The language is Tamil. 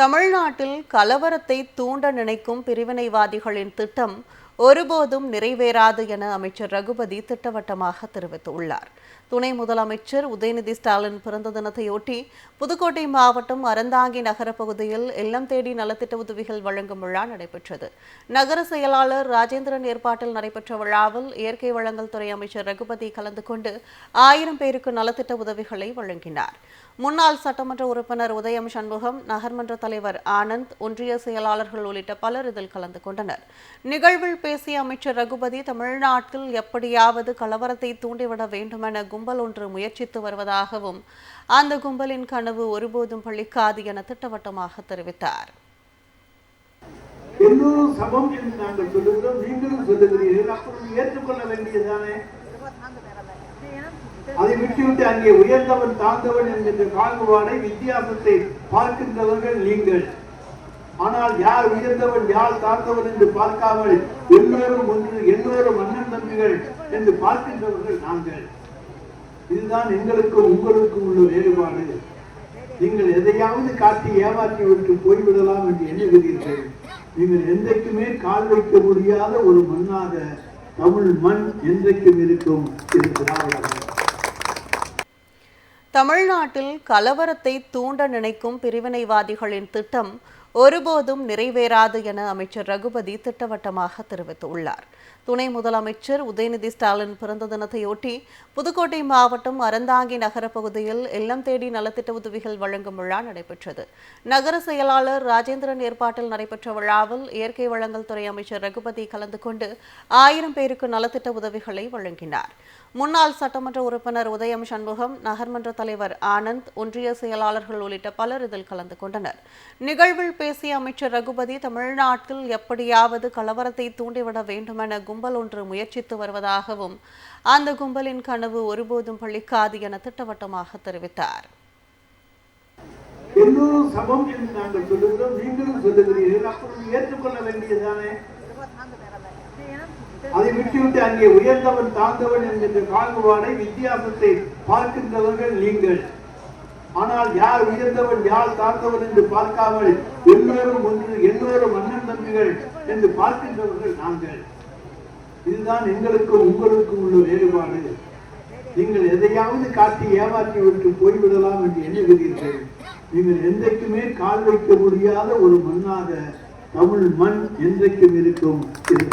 தமிழ்நாட்டில் கலவரத்தை தூண்ட நினைக்கும் பிரிவினைவாதிகளின் திட்டம் ஒருபோதும் நிறைவேறாது என அமைச்சர் ரகுபதி திட்டவட்டமாக தெரிவித்துள்ளார். துணை முதலமைச்சர் உதயநிதி ஸ்டாலின் பிறந்த தினத்தையொட்டி புதுக்கோட்டை மாவட்டம் அறந்தாங்கி நகர பகுதியில் இல்லம் தேடி நலத்திட்ட உதவிகள் வழங்கும் விழா நடைபெற்றது. நகர செயலாளர் ராஜேந்திரன் ஏற்பாட்டில் நடைபெற்ற விழாவில் இயற்கை வளங்கள் துறை அமைச்சர் ரகுபதி கலந்து கொண்டு ஆயிரம் பேருக்கு நலத்திட்ட உதவிகளை வழங்கினார். முன்னாள் சட்டமன்ற உறுப்பினர் உதயம் சண்முகம் நகர்மன்ற தலைவர் ஆனந்த் ஒன்றிய செயலாளர்கள் உள்ளிட்ட பலர் இதில் கலந்து கொண்டனர். நிகழ்வில் பேசிய அமைச்சர் ரகுபதி தமிழ்நாட்டில் எப்படியாவது கலவரத்தை தூண்டிவிட வேண்டுமென கும்பல் ஒன்று முயற்சித்து வருவதாகவும் அந்த கும்பலின் கனவு ஒருபோதும் பழிக்காது என திட்டவட்டமாக தெரிவித்தார். எல்லோரும் சமம் என்று நாங்கள் சொல்லுகிறோம். நீங்களும் சொல்லுகிறீர்கள். அப்புறம் ஏற்றுக்கொள்ள வேண்டியதுதானே? அதை விட்டுவிட்டு அங்கே உயர்ந்தவன் தாழ்ந்தவன் என்கின்ற பாகுபாடை வித்தியாசத்தை பார்க்கின்றவர்கள் நீங்கள். ஆனால் யார் உயர்ந்தவன் யார் தாழ்ந்தவன் என்று பார்க்காமல் எல்லோரும் ஒன்று எல்லோரும் அண்ணன் தம்பிகள் என்று பார்க்கின்றவர்கள் நாங்கள். இதுதான் எங்களுக்கும் உங்களுக்கும் உள்ள வேறுபாடு. நீங்கள் எதையாவது காட்டி ஏமாற்றி விட்டு போய்விடலாம் என்று எண்ணுகிறீர்கள். நீங்கள் என்றைக்குமே கால் வைக்க முடியாத ஒரு மண்ணாக தமிழ் மண் என்றைக்கும் இருக்கும் இது திராவிடம் தமிழ்நாட்டில் கலவரத்தை தூண்ட நினைக்கும் பிரிவினைவாதிகளின் திட்டம் ஒருபோதும் நிறைவேறாது என அமைச்சர் ரகுபதி திட்டவட்டமாக தெரிவித்துள்ளார். துணை முதலமைச்சர் உதயநிதி ஸ்டாலின் பிறந்த தினத்தையொட்டி புதுக்கோட்டை மாவட்டம் அறந்தாங்கி நகர பகுதியில் இல்லம் தேடி நலத்திட்ட உதவிகள் வழங்கும் விழா நடைபெற்றது. நகர செயலாளர் ராஜேந்திரன் ஏற்பாட்டில் நடைபெற்ற விழாவில் இயற்கை வளங்கள் துறை அமைச்சர் ரகுபதி கலந்து கொண்டு ஆயிரம் பேருக்கு நலத்திட்ட உதவிகளை வழங்கினார். முன்னாள் சட்டமன்ற உறுப்பினர் உதயம் சண்முகம் நகர்மன்ற தலைவர் ஆனந்த் ஒன்றிய செயலாளர்கள் உள்ளிட்ட பலர் இதில் கலந்து கொண்டனர். நிகழ்வில் பேசிய அமைச்சர் ரகுபதி தமிழ்நாட்டில் எப்படியாவது கலவரத்தை தூண்டிவிட வேண்டுமென கும்பல் ஒன்று முயற்சித்து வருவதாகவும் அந்த கும்பலின் கனவு ஒருபோதும் பழிக்காது என திட்டவட்டமாக தெரிவித்தார். எல்லோரும் சமம் என்று நாங்கள் சொல்லுகிறோம். நீங்களும் சொல்லுகிறீர்கள். அப்புறம் ஏற்றுக்கொள்ள வேண்டியதுதானே? அதை விட்டுவிட்டு அங்கே உயர்ந்தவன் தாழ்ந்தவன் என்கின்ற பாகுபாடை வித்தியாசத்தை பார்க்கின்றவர்கள் நீங்கள். ஆனால் யார் உயர்ந்தவன் யார் தாழ்ந்தவன் என்று பார்க்காமல் எல்லோரும் ஒன்று எல்லோரும் அண்ணன் தம்பிகள் என்று பார்க்கின்றவர்கள் நாங்கள். இதுதான் எங்களுக்கும் உங்களுக்கும் உள்ள வேறுபாடு. நீங்கள் எதையாவது காட்டி ஏமாற்றி விட்டு போய்விடலாம் என்று எண்ணுகிறீர்கள். நீங்கள் என்றைக்குமே கால் வைக்க முடியாத ஒரு மண்ணாக தமிழ் மண் என்றைக்கும் இருக்கும் இது